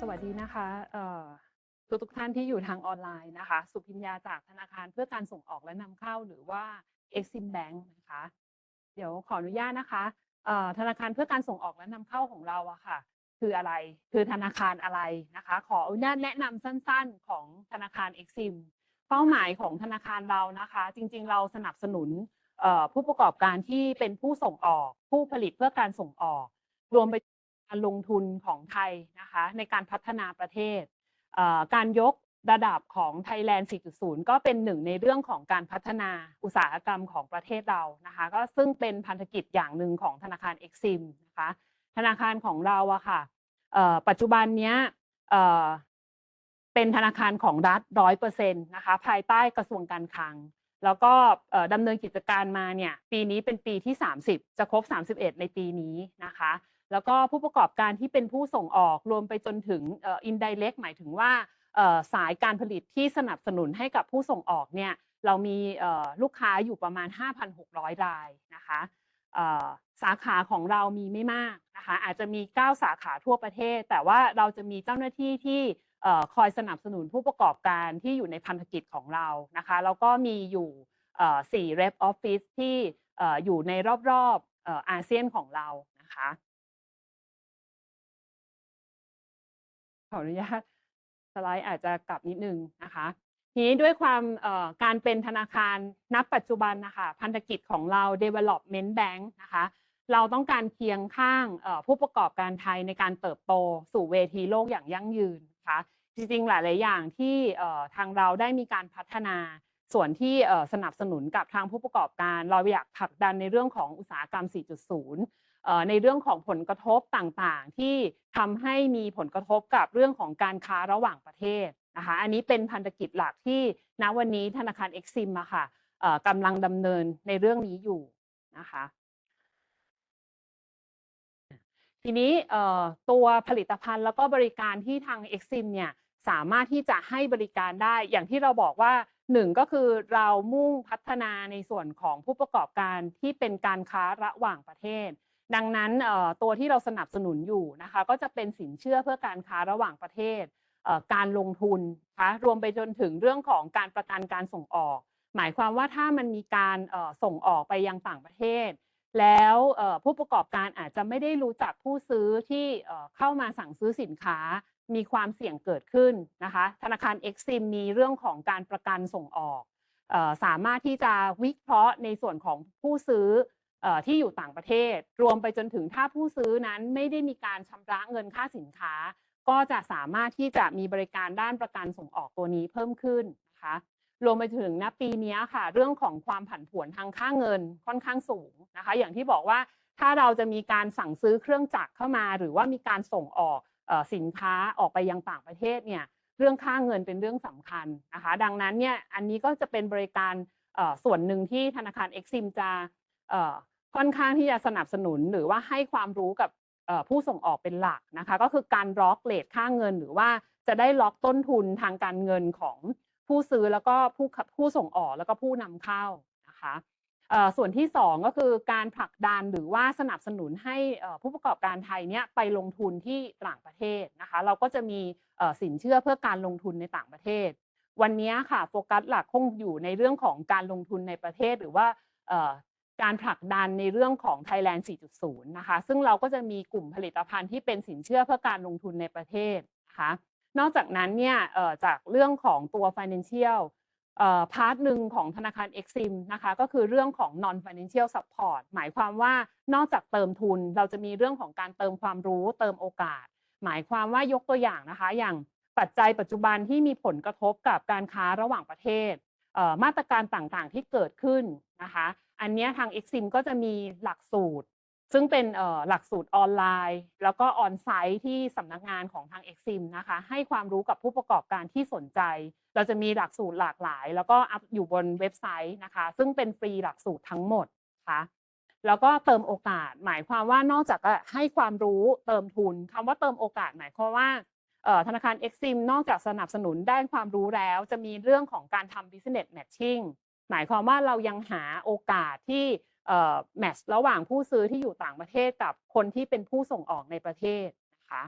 สวัสดีนะคะทุกทุกท่านที่อยู่ทางออนไลน์นะคะ สุพิญญาจากธนาคารเพื่อการส่งออกและนำเข้าหรือว่า Exim Bank นะคะ เดี๋ยวขออนุญาตนะคะธนาคารเพื่อการส่งออกและนำเข้าของเราอะค่ะ คืออะไรคือธนาคารอะไรนะคะ ขออนุญาตแนะนำสั้นๆของธนาคาร Exim เป้าหมายของธนาคารเรานะคะ จริงๆ เราสนับสนุนผู้ประกอบการที่เป็นผู้ส่งออก ผู้ผลิตเพื่อการส่งออก รวมไป การลงทุนของไทยนะคะในการพัฒนาประเทศ การยกระดับของ Thailand 4.0 ก็เป็นหนึ่งในเรื่องของการพัฒนาอุตสาหกรรมของประเทศเรานะคะก็ซึ่งเป็นพันธกิจอย่างหนึ่งของธนาคาร Exim นะคะธนาคารของเราอะค่ะปัจจุบันเนี้ยเป็นธนาคารของรัฐร้อยเปอร์เซ็นต์นะคะภายใต้กระทรวงการคลัง แล้วก็ดำเนินกิจการมาเนี่ยปีนี้เป็นปีที่ 30 จะครบ 31 ในปีนี้นะคะ แล้วก็ผู้ประกอบการที่เป็นผู้ส่งออกรวมไปจนถึงอ่อ indirect หมายถึงว่าสายการผลิตที่สนับสนุนให้กับผู้ส่งออกเนี่ยเรามีลูกค้าอยู่ประมาณ 5,600 รายนะคะสาขาของเรามีไม่มากนะคะอาจจะมี 9 สาขาทั่วประเทศ แต่ว่าเราจะมีเจ้าหน้าที่ที่คอยสนับสนุนผู้ประกอบการที่อยู่ในพันธกิจของเรานะคะแล้วก็มีอยู่เอ่อ4 rep office ที่อยู่ในรอบๆเอ่ออาเซียนของเรานะคะ ขออนุญาตสไลด์อาจจะกลับนิดนึงนะคะทีนี้ด้วยความการเป็นธนาคารนับปัจจุบันนะคะพันธกิจของเรา Development Bank นะคะเราต้องการเคียงข้างผู้ประกอบการไทยในการเติบโตสู่เวทีโลกอย่างยั่งยืนนะคะจริงๆ หลายๆอย่างที่ทางเราได้มีการพัฒนาส่วนที่สนับสนุนกับทางผู้ประกอบการ เราอยากผลักดันในเรื่องของอุตสาหกรรม 4.0 ในเรื่องของผลกระทบต่างๆ ที่ทำให้มีผลกระทบกับเรื่องของการค้าระหว่างประเทศนะคะอันนี้เป็นพันธกิจหลักที่ณวันนี้ธนาคารเอ็กซิมอะค่ะกำลังดำเนินในเรื่องนี้อยู่นะคะทีนี้ตัวผลิตภัณฑ์แล้วก็บริการที่ทาง Exim เนี่ยสามารถที่จะให้บริการได้อย่างที่เราบอกว่าหนึ่งก็คือเรามุ่งพัฒนาในส่วนของผู้ประกอบการที่เป็นการค้าระหว่างประเทศ ดังนั้นตัวที่เราสนับสนุนอยู่นะคะก็จะเป็นสินเชื่อเพื่อการค้าระหว่างประเทศ การลงทุนคะรวมไปจนถึงเรื่องของการประกันการส่งออก หมายความว่าถ้ามันมีการส่งออกไปยังต่างประเทศ แล้วผู้ประกอบการอาจจะไม่ได้รู้จักผู้ซื้อที่เข้ามาสั่งซื้อสินค้ามีความเสี่ยงเกิดขึ้นนะคะธนาคาร Exim มีเรื่องของการประกันส่งออก สามารถที่จะวิเคราะห์ในส่วนของผู้ซื้อ ที่อยู่ต่างประเทศ รวมไปจนถึงถ้าผู้ซื้อนั้นไม่ได้มีการชำระเงินค่าสินค้า ก็จะสามารถที่จะมีบริการด้านประกันส่งออกตัวนี้เพิ่มขึ้นนะคะรวมไปถึงณปีนี้ค่ะ เรื่องของความผันผวนทางค่าเงินค่อนข้างสูงนะคะ อย่างที่บอกว่าถ้าเราจะมีการสั่งซื้อเครื่องจักรเข้ามา หรือว่ามีการส่งออกสินค้าออกไปยังต่างประเทศเนี่ยเรื่องค่าเงินเป็นเรื่องสำคัญนะคะ ดังนั้นเนี่ยอันนี้ก็จะเป็นบริการส่วนหนึ่งที่ธนาคาร Exim จะเอ่อ ค่อนข้างที่จะสนับสนุนหรือว่าให้ความรู้กับผู้ส่งออกเป็นหลักนะคะ ก็คือการล็อกเลทค่าเงิน หรือว่าจะได้ล็อกต้นทุนทางการเงินของผู้ซื้อแล้วก็ผู้ขับผู้ส่งออกแล้วก็ผู้นำเข้านะคะส่วนที่ 2 ก็คือการผลักดันหรือว่าสนับสนุนให้ผู้ประกอบการไทยเนี่ยไปลงทุนที่ต่างประเทศนะคะ เราก็จะมีสินเชื่อเพื่อการลงทุนในต่างประเทศ วันนี้ค่ะโฟกัสหลักคงอยู่ในเรื่องของการลงทุนในประเทศหรือว่า การผลักดันในเรื่องของ Thailand 4.0 นะคะ ซึ่งเราก็จะมีกลุ่มผลิตภัณฑ์ที่เป็นสินเชื่อเพื่อการลงทุนในประเทศนะคะ นอกจากนั้นเนี่ยจากเรื่องของตัว financial พาร์ทหนึ่งของธนาคาร Exim นะคะก็คือเรื่องของ non financial support หมายความว่านอกจากเติมทุนเราจะมีเรื่องของการเติมความรู้เติมโอกาส หมายความว่ายกตัวอย่างนะคะ อย่างปัจจัยปัจจุบันที่มีผลกระทบกับการค้าระหว่างประเทศ มาตรการต่างๆที่เกิดขึ้นนะคะ อันนี้ทาง Exim ก็จะมีหลักสูตร ซึ่งเป็นหลักสูตรออนไลน์ แล้วก็ออนไซต์ที่สำนักงานของทาง Exim นะคะ ให้ความรู้กับผู้ประกอบการที่สนใจ เราจะมีหลักสูตรหลากหลาย แล้วก็อัพอยู่บนเว็บไซต์นะคะ ซึ่งเป็นฟรีหลักสูตรทั้งหมดนะคะแล้วก็เติมโอกาส หมายความว่านอกจากจะให้ความรู้เติมทุนคำว่าเติมโอกาสหมายความว่าธนาคาร Exim นอกจากสนับสนุนด้านความรู้แล้ว จะมีเรื่องของการทำ business matching หมายความว่าเรายังหาโอกาสที่แมทช์ระหว่างผู้ซื้อที่อยู่ต่างประเทศกับคนที่เป็นผู้ส่งออกในประเทศนะคะ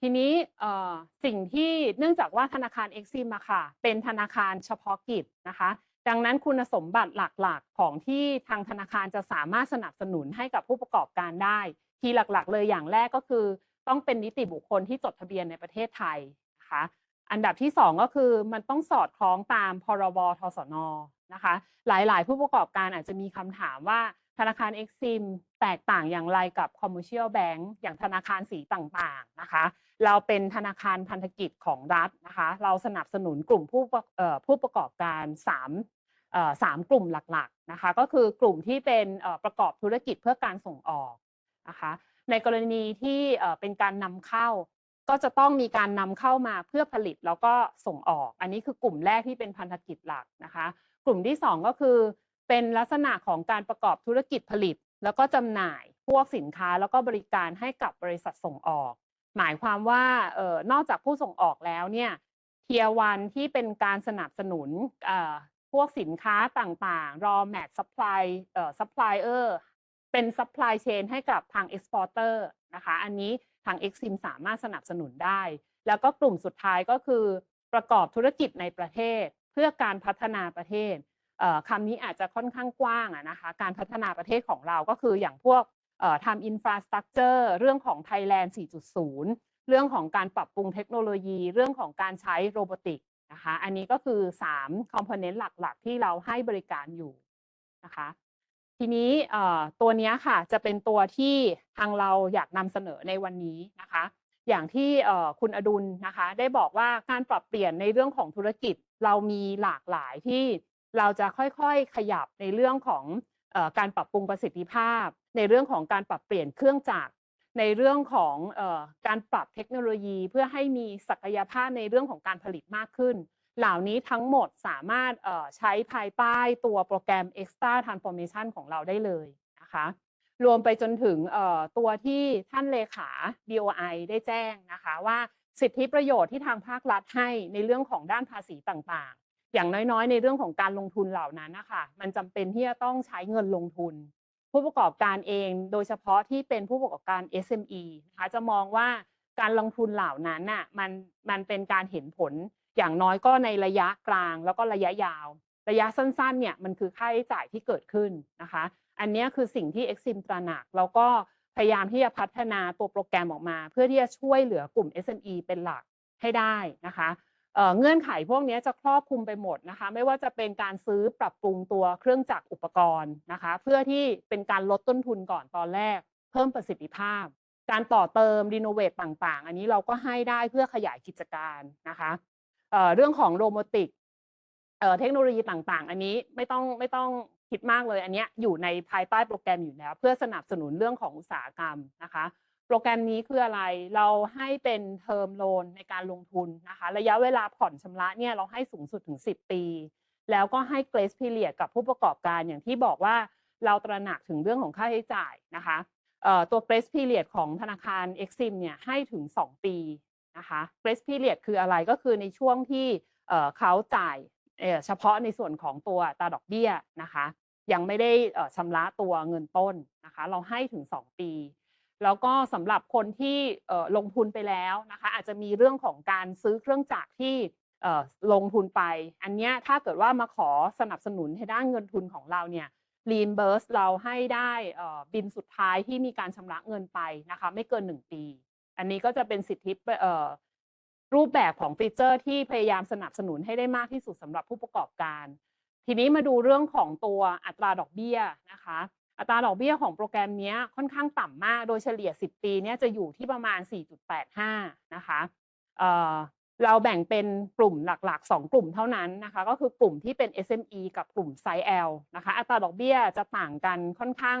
ทีนี้สิ่งที่เนื่องจากว่าธนาคารเอ็กซิมอะค่ะเป็นธนาคารเฉพาะกิจนะคะ ดังนั้นคุณสมบัติหลักๆ ของที่ทางธนาคารจะสามารถสนับสนุนให้กับผู้ประกอบการได้ ที่หลักๆ เลยอย่างแรกก็คือ ต้องเป็นนิติบุคคลที่จดทะเบียนในประเทศไทยนะคะ อันดับที่สองก็คือมันต้องสอดคล้องตามพรบทสนนะคะ หลาย ๆ ผู้ประกอบการอาจจะมีคำถามว่าธนาคารเอ็กซิมแตกต่างอย่างไรกับ commercial bank อย่างธนาคารสีต่างๆนะคะ เราเป็นธนาคารพันธกิจของรัฐนะคะ เราสนับสนุนกลุ่มผู้ประเอ่อผู้ประกอบการ3เอ่อสามกลุ่มหลักๆนะคะ ก็คือกลุ่มที่เป็นประกอบธุรกิจเพื่อการส่งออกนะคะ ในกรณีที่เอ่อเป็นการนำเข้า ก็จะต้องมีการนำเข้ามาเพื่อผลิตแล้วก็ส่งออก อันนี้คือกลุ่มแรกที่เป็นพันธกิจหลักนะคะ กลุ่มที่สองก็คือ เป็นลักษณะของการประกอบธุรกิจผลิต แล้วก็จำหน่ายพวกสินค้าแล้วก็บริการให้กับบริษัทส่งออก หมายความว่าเออนอกจากผู้ส่งออกแล้วเนี่ยเทียวันที่เป็นการสนับสนุนเอ่อพวกสินค้าต่างๆ raw mat supply เอ่อ supplier เป็น supply chain ให้กับทาง exporter นะคะ อันนี้าง Exim สามารถสนับสนุนได้ แล้วก็กลุ่มสุดท้ายก็คือประกอบธุรกิจในประเทศ เพื่อการพัฒนาประเทศคำนี้อาจจะค่อนข้างกว้างนะคะการพัฒนาประเทศของเราก็คืออย่างพวกทำอินฟราสตรักเจอร์เรื่องของ Thailand 4.0 เรื่องของการปรับปรุงเทคโนโลยี เรื่องของการใช้โรบอติกนะคะอันนี้ก็คือ3 component หลักๆ ที่เราให้บริการอยู่นะคะ ทีนี้ตัวนี้ค่ะจะเป็นตัวที่ทางเราอยากนำเสนอในวันนี้นะคะ อย่างที่คุณอดุลนะคะ ได้บอกว่าการปรับเปลี่ยนในเรื่องของธุรกิจเรามีหลากหลายที่เราจะค่อยๆขยับในเรื่องของอการปรับปรุงประสิทธิภาพ ในเรื่องของการปรับเปลี่ยนเครื่องจักรในเรื่องของอการปรับเทคโนโลยี เพื่อให้มีศักยภาพในเรื่องของการผลิตมากขึ้น เหล่านี้ทั้งหมดสามารถใช้ภายใต้ตัวโปรแกรม Extra Transformation ของเราได้เลยนะคะรวมไปจนถึงตัวที่ท่านเลขา BOI ได้แจ้งนะคะว่าสิทธิประโยชน์ที่ทางภาครัฐให้ในเรื่องของด้านภาษีต่างๆ อย่างน้อยๆ ในเรื่องของการลงทุนเหล่านั้นนะคะมันจำเป็นที่จะต้องใช้เงินลงทุน ผู้ประกอบการเองโดยเฉพาะที่เป็นผู้ประกอบการ SME นะคะจะมองว่าการลงทุนเหล่านั้นน่ะมันมันเป็นการเห็นผล อย่างน้อยก็ในระยะกลางแล้วก็ระยะยาว ระยะสั้นๆเนี่ยมันคือค่าใช้จ่ายที่เกิดขึ้นนะคะ อันนี้คือสิ่งที่ Exim ตระหนักแล้วก็พยายามที่จะพัฒนาตัวโปรแกรมออกมา เพื่อที่จะช่วยเหลือกลุ่ม SME เป็นหลักให้ได้นะคะเเงื่อนไขพวกนี้จะครอบคลุมไปหมดนะคะ ไม่ว่าจะเป็นการซื้อปรับปรุงตัวเครื่องจักรอุปกรณ์นะคะ เพื่อที่เป็นการลดต้นทุนก่อนตอนแรก เพิ่มประสิทธิภาพ การต่อเติมรีโนเวทต่างๆ อันนี้เราก็ให้ได้เพื่อขยายกิจการนะคะ เรื่องของโรบอติกเทคโนโลยีต่างๆ อันนี้ไม่ต้องไม่ต้องคิดมากเลยอันนี้อยู่ในภายใต้โปรแกรมอยู่แล้ว เพื่อสนับสนุนเรื่องของอุตสาหกรรมนะคะ โปรแกรมนี้คืออะไรเราให้เป็นเทอมโลนในการลงทุนนะคะ ระยะเวลาผ่อนชำระเนี่ยเราให้สูงสุดถึง 10 ปี แล้วก็ให้ grace period กับผู้ประกอบการอย่างที่บอกว่าเราตระหนักถึงเรื่องของค่าใช้จ่ายนะคะตัว grace period ของธนาคาร Exim เนี่ยให้ถึง 2 ปี นะคะ grace period คืออะไรก็คือในช่วงที่เขาจ่ายเฉพาะในส่วนของตัวตาดอกเบี้ยนะคะ ยังไม่ได้ชำระตัวเงินต้นนะคะ เราให้ถึง 2 ปี แล้วก็สำหรับคนที่ลงทุนไปแล้วนะคะ อาจจะมีเรื่องของการซื้อเครื่องจักรที่ลงทุนไป อันนี้ถ้าเกิดว่ามาขอสนับสนุนให้ด้านเงินทุนของเราเนี่ย reimburse เราให้ได้บินสุดท้ายที่มีการชำระเงินไปนะคะ ไม่เกิน 1 ปี อันนี้ก็จะเป็นสิทธิรูปแบบของฟีเจอร์ที่พยายามสนับสนุนให้ได้มากที่สุดสำหรับผู้ประกอบการ ทีนี้มาดูเรื่องของตัวอัตราดอกเบี้ยนะคะ อัตราดอกเบี้ยของโปรแกรมนี้ค่อนข้างต่ำมาก โดยเฉลี่ย 10 ปีนี่ยจะอยู่ที่ประมาณ 4.85 นะคะเเราแบ่งเป็นกลุ่มหลักๆ 2 กลุ่มเท่านั้นนะคะ ก็คือกลุ่มที่เป็น SME กับกลุ่มไซส์ L นะคะ อัตราดอกเบี้ยจะต่างกันค่อนข้าง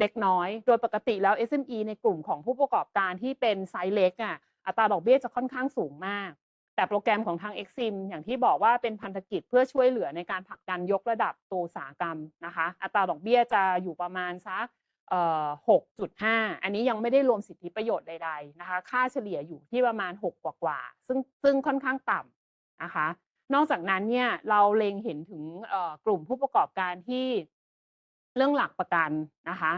เล็กน้อย โดยปกติแล้ว SME ในกลุ่มของผู้ประกอบการที่เป็นไซส์เล็กอะอัตราดอกเบี้ยจะค่อนข้างสูงมาก แต่โปรแกรมของทาง Exim อย่างที่บอกว่าเป็นพันธกิจเพื่อช่วยเหลือในการผลักดันยกระดับตัวอุตสาหกรรมนะคะ อัตราดอกเบี้ยจะอยู่ประมาณสัก6.5อันนี้ยังไม่ได้รวมสิทธิประโยชน์ใดๆนะคะ ค่าเฉลี่ยอยู่ที่ประมาณ 6 กว่าๆซึ่งซึ่งค่อนข้างต่ำนะคะ นอกจากนั้นเนี่ยเราเล็งเห็นถึงกลุ่มผู้ประกอบการที่ เรื่องหลักประกันนะคะ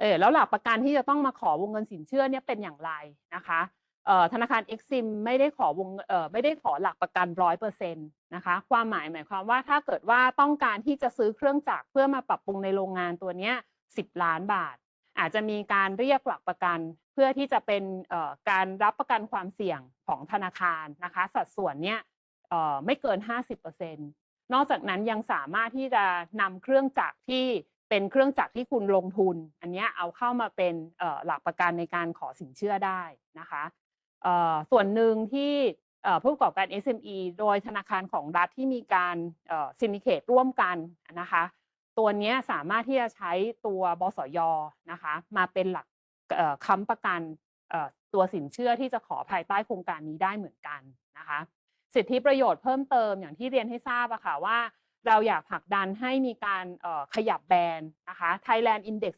เออแล้วหลักประกันที่จะต้องมาขอวงเงินสินเชื่อเนี่ยเป็นอย่างไรนะคะเอ่อธนาคาร Exim ไม่ได้ขอวงเอ่อไม่ได้ขอหลักประกันร้อยเปอร์เซ็นต์นะคะความหมายหมายความว่าถ้าเกิดว่าต้องการที่จะซื้อเครื่องจักรเพื่อมาปรับปรุงในโรงงานตัวเนี้ยสิบล้านบาท อาจจะมีการเรียกหลักประกันเพื่อที่จะเป็นเอ่อการรับประกันความเสี่ยงของธนาคารนะคะ สัดส่วนเนี้ยเอ่อไม่เกิน50%นอกจากนั้นยังสามารถที่จะนำเครื่องจักรที่ เป็นเครื่องจักรที่คุณลงทุน อันนี้เอาเข้ามาเป็นหลักประกันในการขอสินเชื่อได้นะคะส่วนหนึ่งที่ผู้ประกอบการ SME โดยธนาคารของรัฐที่มีการซินิเคตร่วมกันนะคะ ตัวนี้สามารถที่จะใช้ตัวบสยนะคะ มาเป็นหลักค้ำประกันตัวสินเชื่อที่จะขอภายใต้โครงการนี้ได้เหมือนกันนะคะ สิทธิประโยชน์เพิ่มเติมอย่างที่เรียนให้ทราบอะค่ะว่า เราอยากผลักดันให้มีการขยับแบรนด์นะคะ Thailand Index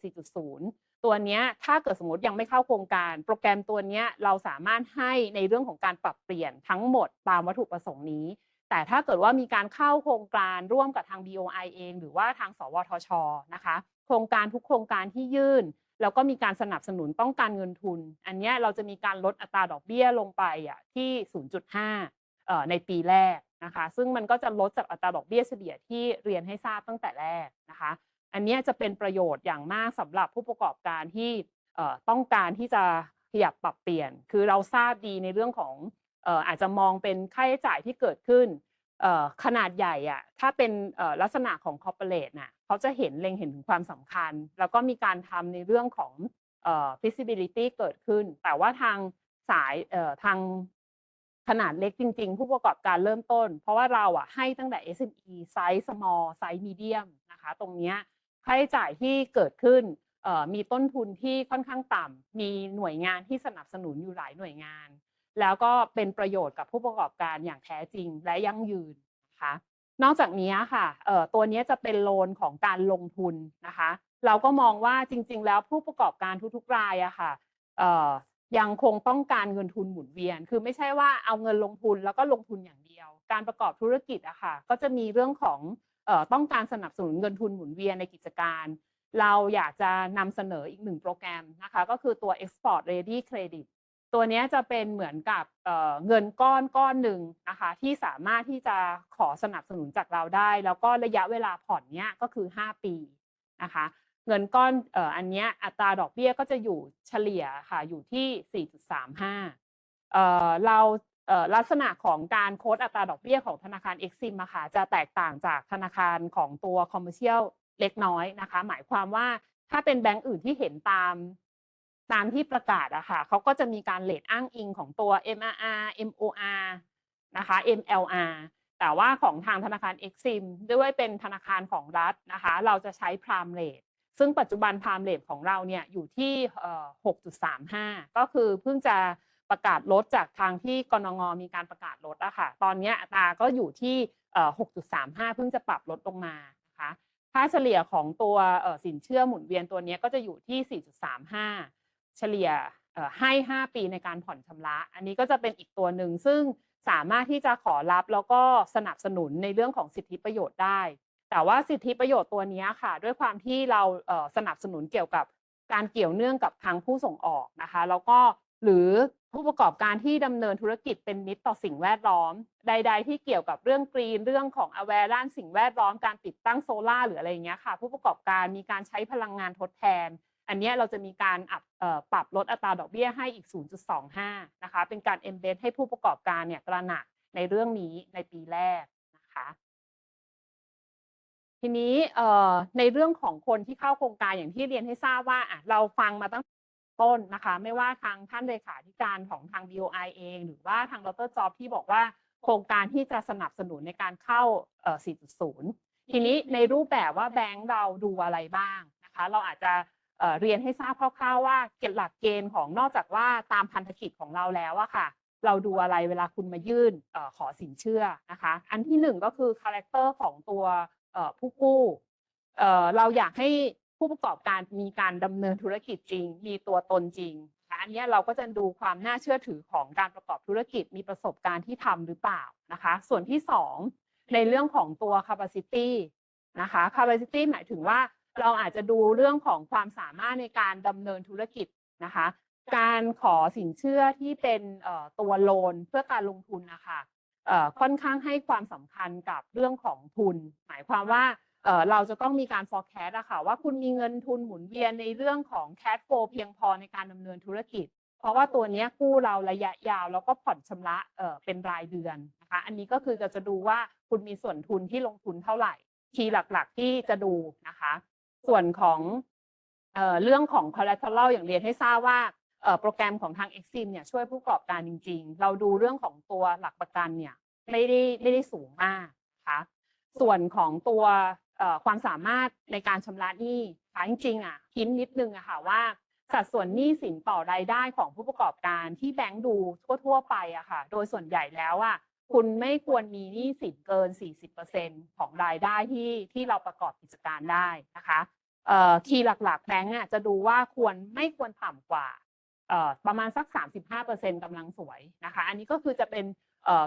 4.0 ตัวนี้ถ้าเกิดสมมติยังไม่เข้าโครงการ โปรแกรมตัวนี้เราสามารถให้ในเรื่องของการปรับเปลี่ยนทั้งหมดตามวัตถุประสงค์นี้ แต่ถ้าเกิดว่ามีการเข้าโครงการร่วมกับทาง BOI เอง หรือว่าทาง สวทช นะคะ โครงการทุกโครงการที่ยื่นแล้วก็มีการสนับสนุนต้องการเงินทุน อันนี้เราจะมีการลดอัตราดอกเบี้ยลงไปอะที่ 0.5ในปีแรก นะคะ ซึ่งมันก็จะลดจากอัตราดอกเบี้ยเฉลี่ยที่เรียนให้ทราบตั้งแต่แรกนะคะ อันนี้จะเป็นประโยชน์อย่างมากสำหรับผู้ประกอบการที่ต้องการที่จะขยับปรับเปลี่ยน คือเราทราบดีในเรื่องของอาจจะมองเป็นค่าใช้จ่ายที่เกิดขึ้นขนาดใหญ่อะถ้าเป็นลักษณะของ corporate น่ะเขาจะเห็นเล็งเห็นถึงความสำคัญ แล้วก็มีการทำในเรื่องของ feasibility เกิดขึ้น แต่ว่าทางสายทาง ขนาดเล็กจริง ๆ ผู้ประกอบการเริ่มต้น เพราะว่าเราอะให้ตั้งแต่ SME size small size medium นะคะ ตรงเนี้ยค่าใช้จ่ายที่เกิดขึ้นมีต้นทุนที่ค่อนข้างต่ำมีหน่วยงานที่สนับสนุนอยู่หลายหน่วยงาน แล้วก็เป็นประโยชน์กับผู้ประกอบการอย่างแท้จริงและยั่งยืนนะคะนอกจากนี้ค่ะตัวนี้จะเป็นโลนของการลงทุนนะคะ เราก็มองว่าจริง ๆ แล้วผู้ประกอบการทุกๆรายอะค่ะ ยังคงต้องการเงินทุนหมุนเวียน คือไม่ใช่ว่าเอาเงินลงทุนแล้วก็ลงทุนอย่างเดียว การประกอบธุรกิจอะค่ะ ก็จะมีเรื่องของเอ่อต้องการสนับสนุนเงินทุนหมุนเวียนในกิจการ เราอยากจะนำเสนออีกหนึ่งโปรแกรมนะคะ ก็คือตัว Export Ready Credit ตัวนี้จะเป็นเหมือนกับเเงินก้อนก้อนหนึ่งนะคะ ที่สามารถที่จะขอสนับสนุนจากเราได้ แล้วก็ระยะเวลาผ่อนเนี้ยก็คือ 5 ปีนะคะ เงินก้อนเอ่ออันเนี้ยอัตราดอกเบี้ยก็จะอยู่เฉลี่ยค่ะอยู่ที่ 4.35เอ่อเราเอ่อลักษณะของการโค้ดอัตราดอกเบี้ยของธนาคาร Exim อะค่ะจะแตกต่างจากธนาคารของตัว Commercial เล็กน้อยนะคะ หมายความว่าถ้าเป็นแบงก์อื่นที่เห็นตามตามที่ประกาศอะค่ะเขาก็จะมีการเลทอ้างอิงของตัว MRR MOR นะคะ MLR แต่ว่าของทางธนาคาร Exim ด้วยเป็นธนาคารของรัฐนะคะ เราจะใช้ prime rate ซึ่งปัจจุบัน prime rate ของเราเนี่ยอยู่ที่ 6.35 ก็คือเพิ่งจะประกาศลดจากทางที่กนงมีการประกาศลดอะค่ะ ตอนนี้อัตราก็อยู่ที่เ6.35 เพิ่งจะปรับลดลงมานะคะค่าเฉลี่ยของตัวสินเชื่อหมุนเวียนตัวนี้ก็จะอยู่ที่ 4.35 เฉลี่ยให้ 5 ปีในการผ่อนชำระ อันนี้ก็จะเป็นอีกตัวหนึ่งซึ่งสามารถที่จะขอรับแล้วก็สนับสนุนในเรื่องของสิทธิประโยชน์ได้ แต่ว่าสิทธิประโยชน์ตัวนี้ค่ะ ด้วยความที่เราสนับสนุนเกี่ยวกับการเกี่ยวเนื่องกับทางผู้ส่งออกนะคะ แล้วก็หรือผู้ประกอบการที่ดำเนินธุรกิจเป็นมิตรต่อสิ่งแวดล้อม ใด ๆ ที่เกี่ยวกับเรื่องกรีนเรื่องของ aware ด้านสิ่งแวดล้อมการติดตั้งโซลาร์หรืออะไรอย่างเงี้ยค่ะ ผู้ประกอบการมีการใช้พลังงานทดแทน อันนี้เราจะมีการปรับลดอัตราดอกเบี้ยให้อีก 0.25 นะคะ เป็นการ embed ให้ผู้ประกอบการเนี่ยตระหนักในเรื่องนี้ในปีแรกนะคะ ทีนี้ในเรื่องของคนที่เข้าโครงการอย่างที่เรียนให้ทราบว่าเราฟังมาตั้งต้นนะคะ ไม่ว่าทางท่านเลขาธิการของทาง BOI เอง หรือว่าทางดรจอบที่บอกว่าโครงการที่จะสนับสนุนในการเข้า 4.0 ทีนี้ในรูปแบบว่าแบงก์เราดูอะไรบ้างนะคะ เราอาจจะเรียนให้ทราบคร่าวๆว่าเกณฑ์หลักเกณฑ์ของนอกจากว่าตามพันธกิจของเราแล้วอะค่ะ เราดูอะไรเวลาคุณมายื่นขอสินเชื่อนะคะ อันที่หนึ่งก็คือคาแรคเตอร์ของตัว ผู้กู้เราอยากให้ผู้ประกอบการมีการดำเนินธุรกิจจริง มีตัวตนจริงอันนี้เราก็จะดูความน่าเชื่อถือของการประกอบธุรกิจมีประสบการณ์ที่ทำหรือเปล่านะคะ ส่วนที่สองในเรื่องของตัว capacity นะคะ capacity หมายถึงว่าเราอาจจะดูเรื่องของความสามารถในการดำเนินธุรกิจนะคะ การขอสินเชื่อที่เป็นตัวโลนเพื่อการลงทุนนะคะ ค่อนข้างให้ความสำคัญกับเรื่องของทุน หมายความว่าเราจะต้องมีการ forecast อะค่ะว่าคุณมีเงินทุนหมุนเวียนในเรื่องของ cash flow เพียงพอในการดำเนินธุรกิจ เพราะว่าตัวนี้กู้เราระยะยาวแล้วก็ผ่อนชำระเป็นรายเดือนนะคะอันนี้ก็คือจะจะดูว่าคุณมีส่วนทุนที่ลงทุนเท่าไหร่คีย์หลักๆที่จะดูนะคะ ส่วนของเรื่องของ collateral อย่างเรียนให้ทราบว่า โปรแกรมของทาง Exim เนี่ยช่วยผู้ประกอบการจริง ๆ เราดูเรื่องของตัวหลักประกันเนี่ยไม่ได้ไม่ได้สูงมากนะคะส่วนของตัวความสามารถในการชำระหนี้ค่ะจริงๆอะคิดนิดนึงอะค่ะว่าสัดส่วนหนี้สินต่อรายได้ของผู้ประกอบการที่แบงก์ดูทั่วๆไปอะค่ะ โดยส่วนใหญ่แล้วอะคุณไม่ควรมีหนี้สินเกิน 40%ของรายได้ที่ที่เราประกอบกิจการได้นะคะคีย์หลักๆแบงก์อะจะดูว่าควรไม่ควรต่ำกว่า ประมาณสัก 35%กำลังสวยนะคะ อันนี้ก็คือจะเป็น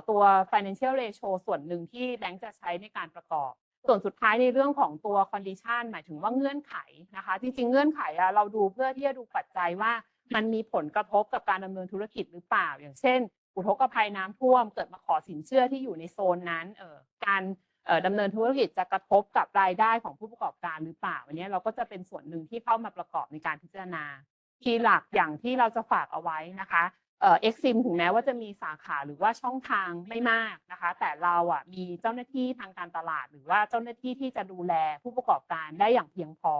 ตัว financial ratio ส่วนหนึ่งที่แบงก์จะใช้ในการประกอบ ส่วนสุดท้ายในเรื่องของตัว condition หมายถึงว่าเงื่อนไขนะคะ จริงๆ เงื่อนไขเราดูเพื่อที่จะดูปัจจัยว่ามันมีผลกระทบกับการดำเนินธุรกิจหรือเปล่า อย่างเช่น อุทกภัยน้ำท่วม เกิดมาขอสินเชื่อที่อยู่ในโซนนั้นเออการเอ่อดำเนินธุรกิจจะกระทบกับรายได้ของผู้ประกอบการหรือเปล่า อันนี้เราก็จะเป็นส่วนหนึ่งที่เข้ามาประกอบในการพิจารณา คีย์หลักอย่างที่เราจะฝากเอาไว้นะคะเอ่อ Exim ถึงแม้ว่าจะมีสาขาหรือว่าช่องทางไม่มากนะคะ แต่เราอะมีเจ้าหน้าที่ทางการตลาด หรือว่าเจ้าหน้าที่ที่จะดูแลผู้ประกอบการได้อย่างเพียงพอ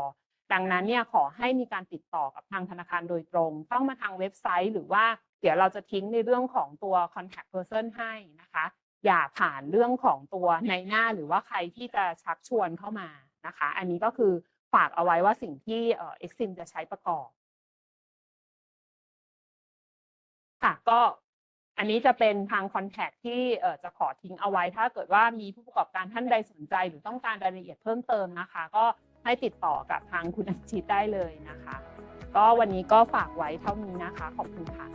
ดังนั้นเนี่ยขอให้มีการติดต่อกับทางธนาคารโดยตรงเข้ามาทางเว็บไซต์ หรือว่าเดี๋ยวเราจะทิ้งในเรื่องของตัว contact person ให้นะคะ อย่าผ่านเรื่องของตัวในหน้าหรือว่าใครที่จะชักชวนเข้ามานะคะ อันนี้ก็คือฝากเอาไว้ว่าสิ่งที่เอ่อ Exim จะใช้ประกอบ ค่ะก็อันนี้จะเป็นทางคอนแทคที่จะขอทิ้งเอาไว้ ถ้าเกิดว่ามีผู้ประกอบการท่านใดสนใจ หรือต้องการรายละเอียดเพิ่มเติมนะคะ ก็ให้ติดต่อกับทางคุณอาชิตได้เลยนะคะ ก็วันนี้ก็ฝากไว้เท่านี้นะคะ ขอบคุณค่ะ